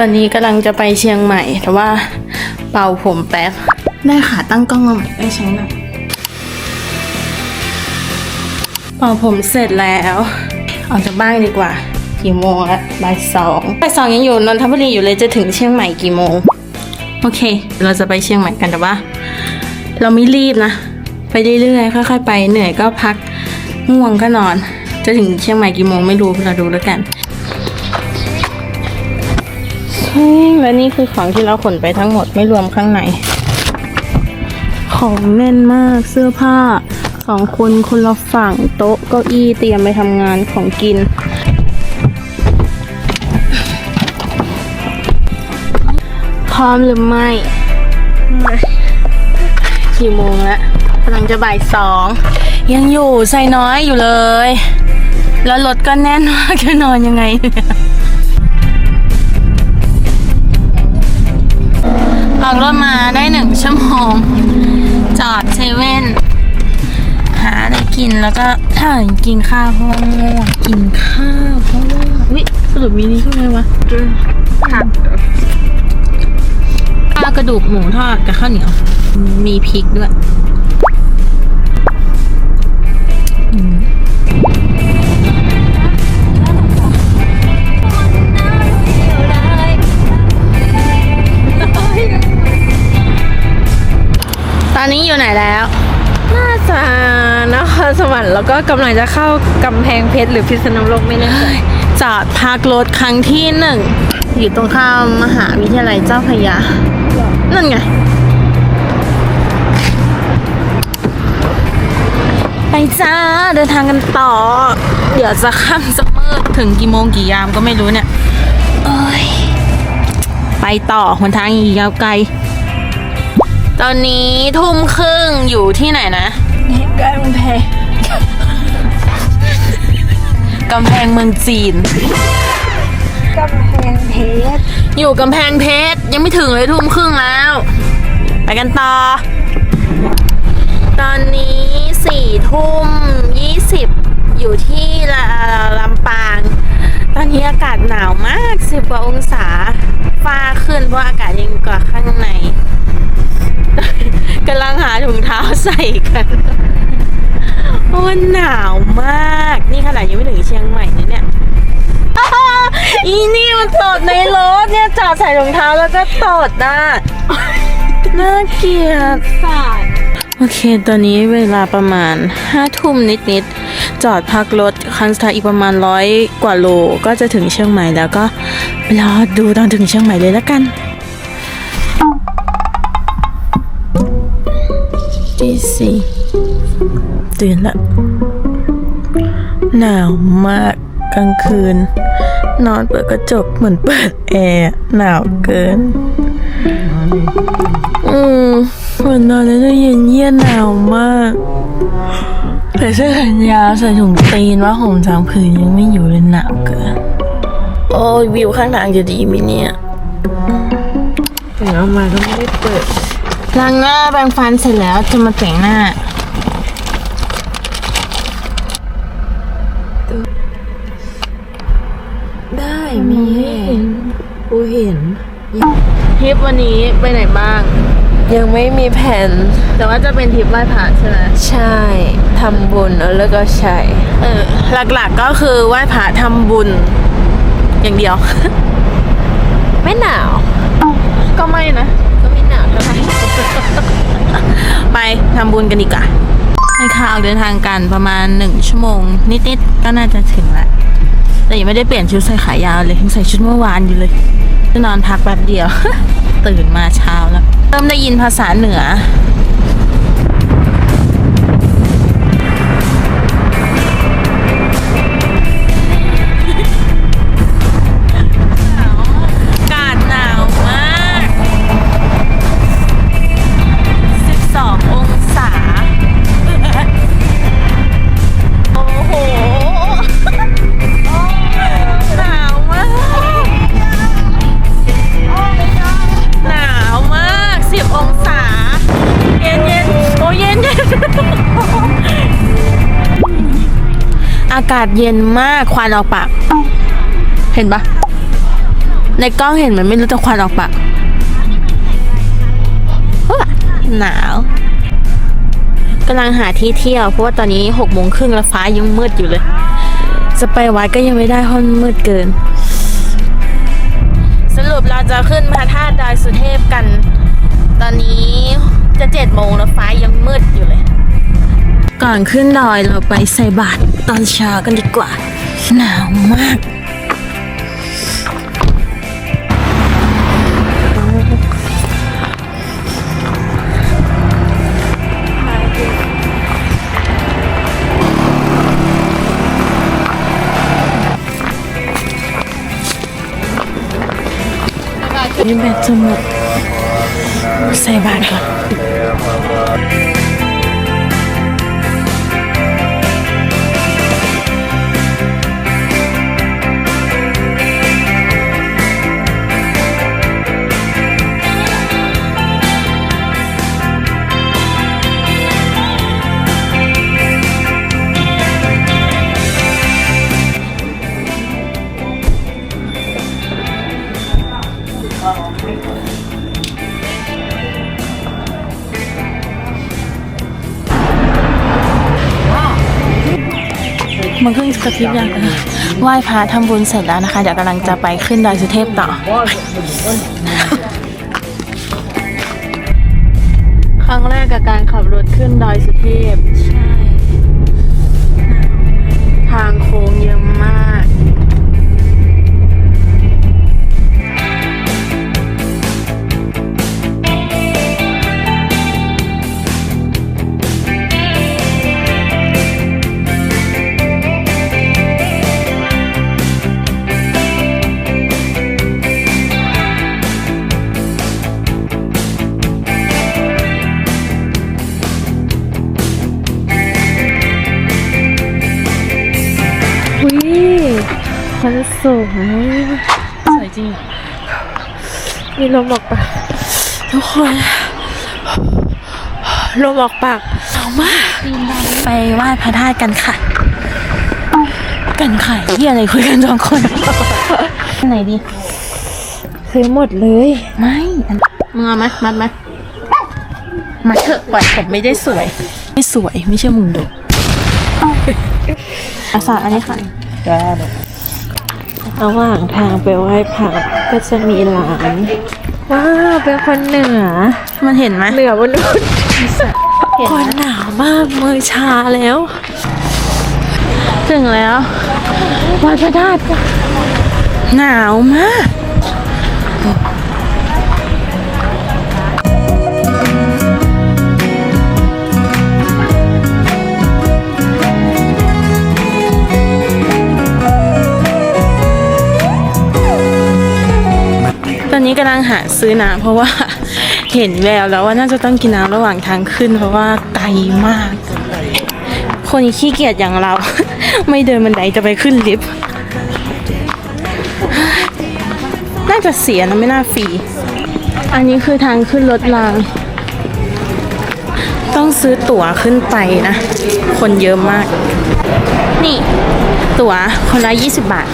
ตอนนี้กำลังจะไปเชียงใหม่ แต่ว่าเป่าผมแป๊บ ได้ขาตั้งกล้องมาใหม่ได้ใช้หนักเป่าผมเสร็จแล้วออกจากบ้านดีกว่า กี่โมงละบ่ายสองบ่ายสองยังอยู่นนทบุรีอยู่เลยจะถึงเชียงใหม่กี่โมง โอเค เราจะไปเชียงใหม่กันแต่ว่า เราไม่รีบนะ ไปเรื่อยๆค่อยๆไปเหนื่อยก็พักง่วงก็นอน จะถึงเชียงใหม่กี่โมงไม่รู้เราดูแล้วกันเฮ้ย และนี่คือของที่เราขนไปทั้งหมดไม่รวมข้างใน ของแน่นมากเสื้อผ้าสองคนคนละฝั่งโต๊ะเก้าอี้เตรียมไปทำงานของกิน พร้อมหรือไม่ไม่กี่โมงแล้วกำลังจะบ่ายสองยังอยู่ใส่น้อยอยู่เลย แล้วรถก็แน่นมากจะนอนยังไงเนี่ย ออกรถมาได้หนึ่งชั่วโมง จอดเซเว่น หาอะไรกินแล้วก็ถ้ากินข้าวเพราะว่าง่วงกินข้าวเพราะว่าวิสรุปมีนี่ใช่ไหมวะผักข้าวกระดูกหมูทอดกับข้าวเหนียว มีพริกด้วยต อนนี้อยู่ไหนแล้วน่าจะนครสวรรค์แล้วก็กำลังจะเข้ากำแพงเพชรหรือพิษณุโลกไม่แน่ใจจอดพักรถครั้งที่หนึ่งอยู่ตรงข้ามมหาวิทยาลัยเจ้าพระยา นั่นไง ไปจ้าเดินทางกันต่อ เดี๋ยวจะค่ำจะมืดถึงกี่โมงกี่ยามก็ไม่รู้เนี่ย เอ้ย ไปต่อหนทางอีกยาวไกล ตอนนี้ทุ่มครึ่งอยู่ที่ไหนนะกำแพงกำแพงเมืองจีน กำแพงเพชร อยู่กำแพงเพชรยังไม่ถึงเลยทุ่มครึ่งแล้ว ไปกันต่อ ตอนนี้สี่ทุ่มยี่สิบอยู่ที่ละลำปาง ตอนนี้อากาศหนาวมากสิบกว่าองศา ฟ้าขึ้นเพราะอากาศเย็นกว่าข้างใน ใส่กันมันหนาวมาก นี่ขนาดยังไม่ถึงเชียงใหม่นะเนี่ยอีนี่มันตดในรถเนี่ยจอดใส่รองเท้าแล้วก็ตดอะน่าเกลียดศาสตร์โอเค ตอนนี้เวลาประมาณห้าทุ่มนิดๆ จอดพักรถคันสตาร์อีกประมาณร้อยกว่าโล ก็จะถึงเชียงใหม่แล้วก็รอดูตอนถึงเชียงใหม่เลยแล้วกัน สี่ตื่นละหนาวมากกลางคืน นอนเปิดกระจกเหมือนเปิดแอร์หนาวเกิน อืมเหมือนนอนแล้วจะเย็นเยี่ยนหนาวมากใส่เสื้อแขนยาวใส่ถุงตีนว่าห่มสามผืนยังไม่อยู่เลยหนาวเกิน โอ้ยวิวข้างทางจะดีไหมเนี่ยแต่เอามาก็ไม่ได้เปิด ล้างหน้าแปรงฟันเสร็จแล้วจะมาแต่งหน้า ได้มีให้เห็นกูเห็นทริปวันนี้ไปไหนบ้าง ยังไม่มีแผน แต่ว่าจะเป็นทริปไหว้พระใช่ไหมใช่ทำบุญแล้วก็ใช่เออหลักๆก็คือไหว้พระทำบุญ อย่างเดียว ไม่หนาว บุญกันดีกว่าให้ค่ะออกเดินทางกันประมาณหนึ่งชั่วโมง นิดๆก็น่าจะถึงละแต่ยังไม่ได้เปลี่ยนชุดใส่ขายาวเลยยังใส่ชุดเมื่อวานอยู่เลยจะนอนพักแป๊บเดียว ตื่นมาเช้าแล้ว เริ่มได้ยินภาษาเหนือากาศเย็นมากควันออกปาก เห็นปะในกล้องเห็นมันไม่รู้จะควันออกปากหนาวกำลังหาที่เที่ยวเพราะว่าตอนนี้หกโมงครึ่งแล้วฟ้ายังมืดอยู่เลย จะไปวัดก็ยังไม่ได้เพราะมืดเกิน สรุปเราจะขึ้นพระธาตุดอยสุเทพกัน ตอนนี้จะเจ็ดโมงแล้วฟ้ายังมืดอยู่เลย ก่อนขึ้นดอยเราไปใส่บาตร ตอนเช้ากันดีกว่า หนาวมาก นี่แบตจะหมดใส่บาตรก่อน มันเพิ่งกระพริบยังนะไหว้พระทำบุญเสร็จแล้วนะคะเดี๋ยวกำลังจะไปขึ้นดอยสุเทพต่อ ครั้งแรกกับการขับรถขึ้นดอยสุเทพ ใช่ ทางโค้งเยอะมาก สวยสวยจริง มีลมออกปากทุกคนลมออกปากหนาวมากไปไหว้พระธาตุกันค่ะ กันไข่ที่อะไรคุยกันสองคนอันไหนดีซื้อหมดเลย ไม่อันมึงเอาไหมมัดไหมมัดเถอะปล่อยผมไม่ได้สวย ไม่สวยไม่ใช่มึงดูอาสาอันนี้ค่ะ ระหว่างทางไปไหว้พระก็จะมีร้านว้าวเป็นคนเหนือ มันเห็นไหมเหนือบนนุษเห็นคนไหมหนาวมากมือชาแล้ว ถึงแล้ววัดพระธาตุหนาวมาก อนนี้กำลังหาซื้อน้ำเพราะว่าเห็นแววแล้วว่าน่าจะต้องกินน้ำระหว่างทางขึ้น เพราะว่าไกลมาก คนขี้เกียจอย่างเรา ไม่เดินบันไดจะไปขึ้นลิฟต์น่าจะเสียนะไม่น่าฟรีอันนี้คือทางขึ้นรถราง ต้องซื้อตั๋วขึ้นไปนะ คนเยอะมาก นี่ ตั๋วคนละ 20 บาท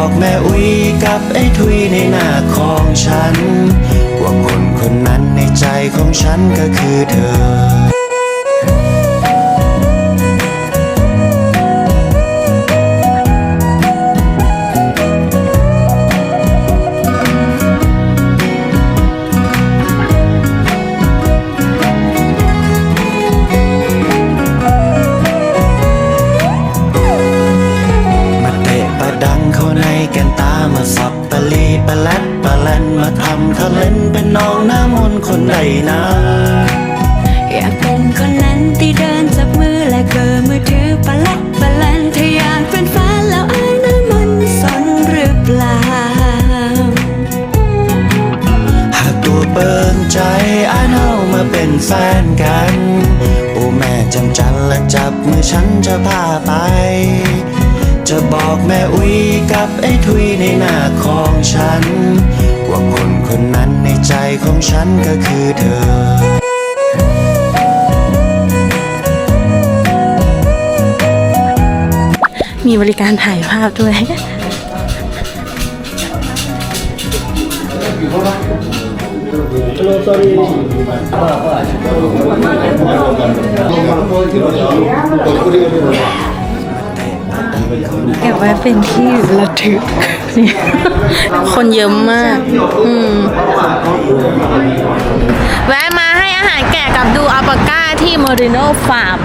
บอกแม่อุ้ยกับไอ้ทุยในหน้าของฉัน ว่าคนคนนั้นในใจของฉันก็คือเธอ ฉันจะพาไป จะบอกแม่อุ้ยกับไอ้ทุยในหน้าของฉัน ว่าคนคนนั้นในใจของฉันก็คือเธอมีบริการถ่ายภาพด้วย เก็บไว้เป็นที่ระทึกนี่คนเยอะมากอืมแวะมาให้อาหารแกะกับดูอัลปาก้าที่มอริโนฟาร์ม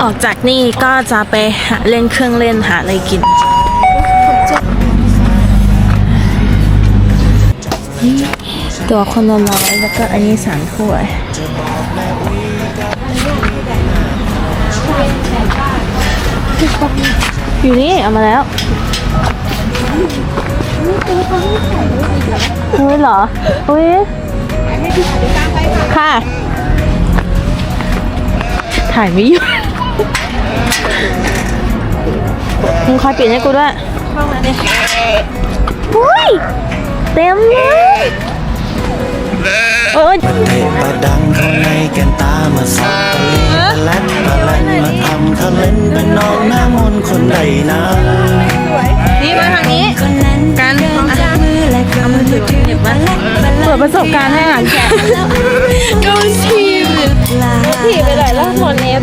ออกจากนี่ก็จะไปหาเล่นเครื่องเล่นหาอะไรกิน ตัวคนละร้อยแล้วก็อันนี้สามถ้วยอยู่นี่เอามาแล้วเฮ้ยเหรอเฮ้ยค่ะ ถ่ายไม่หยุดมึงคอยปิดให้กูด้วยเข้ามาดิอุ้ย เต็มเลยโอ้ยเละประดังเข้าในแกันตามาสอบตะลีตะแลนตะแลนมาทำทะเล่นเป็นน้องหน้ามนต์คนใดนั้นนี่มาทางนี้คนนั้นกันที่เดินจับมือและเกิดมือถือปะละปะละเปิดประสบการณ์ให้อาหารแกะแล้วโดนทีหรือเปล่าผีไปไหนแล้วหมดเนฟ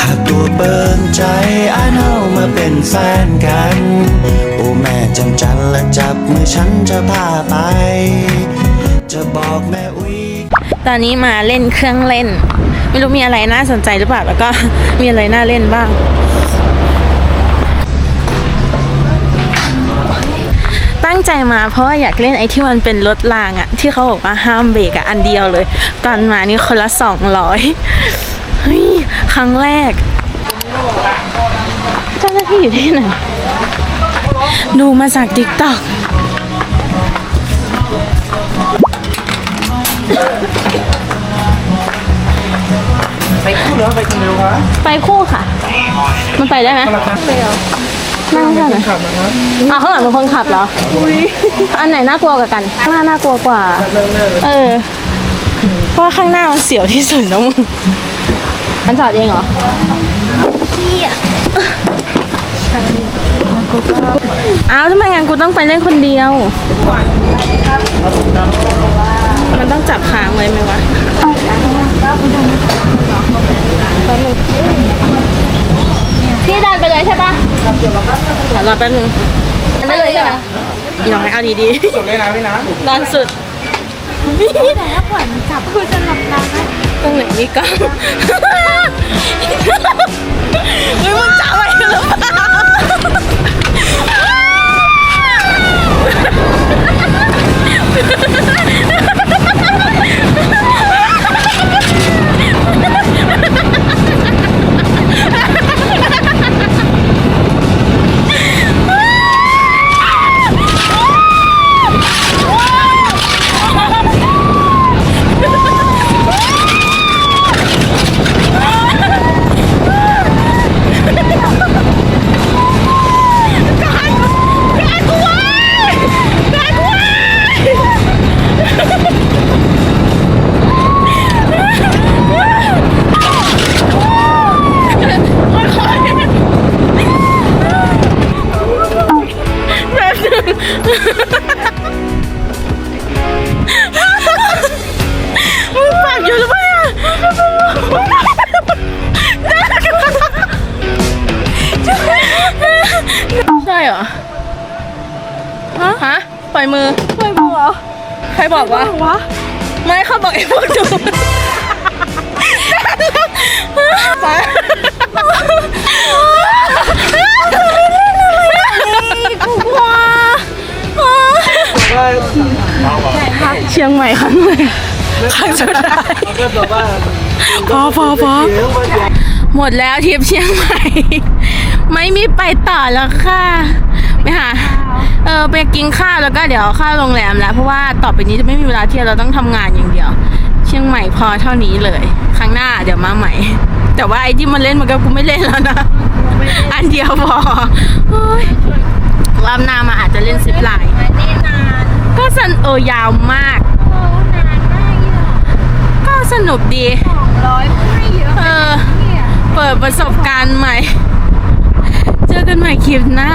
หากตัวเปิงใจอันเอามาเป็นแฟนกันโอ้ แม่จำจันและจับมือฉันจะพาไป จะบอกแม่อุ้ยตอนนี้มาเล่นเครื่องเล่น ไม่รู้มีอะไรน่าสนใจหรือเปล่าแล้วก็มีอะไรน่าเล่นบ้าง ตั้งใจมาเพราะว่าอยากเล่นไอ้ที่มันเป็นรถรางอะที่เขาบอกว่าห้ามเบรกอะอันเดียวเลย ตอนมานี่คนละสองร้อยเฮ้ยครั้งแรกเจ้าหน้าที่อยู่ที่ไหน ดูมาจากติ๊กต็อกไปคู่หรือไปคนเดียวคะไปคู่ค่ะ มันไปได้ไหมไม่เอานั่งข้างไหนอะข้างหลังเป็นคนขับเหรอ อันไหนน่ากลัวกว่ากัน ข้างหน้าน่ากลัวกว่า เออ เพราะว่าข้างหน้ามันเสียวที่สุดนะมึง มันจอดเองเหรอ อ้าวทำไมงั้นกูต้องไปเล่นคนเดียว มันต้องจับค้างไว้ไหมวะพี่ดันไปเลยใช่ปะเดี๋ยวรอแป๊บนึงดันได้เลยใช่ไหมน้อยเอาดีๆสุดเลยนะพี่นะดันสุดแต่ถ้าปล่อยมันจับคือจะหลับตาตรงไหนนี่ก ล้องเฮ้ ใหม่ครั้งแรกครั้งสุดท้ายพอพอพอหมดแล้วทริปเชียงใหม่ ไม่มีไปต่อแล้วค่ะไปหาเออไปกินข้าวแล้วก็เดี๋ยวเข้าโรงแรมแล้ว เพราะว่าต่อไปนี้จะไม่มีเวลาเที่ยวเราต้องทำงานอย่างเดียว เชียงใหม่พอเท่านี้เลย ครั้งหน้าเดี๋ยวมาใหม่ แต่ว่าไอ้ที่มันเล่นมันก็กูไม่เล่นแล้วนะอันเดียวพอเฮ้ยรอบหน้ามาอาจจะเล่นซิปไลน์ก็สนเออยาวมากก็ สนุกดีเออเปิดประสบการณ์ใหม่คลิปหน้า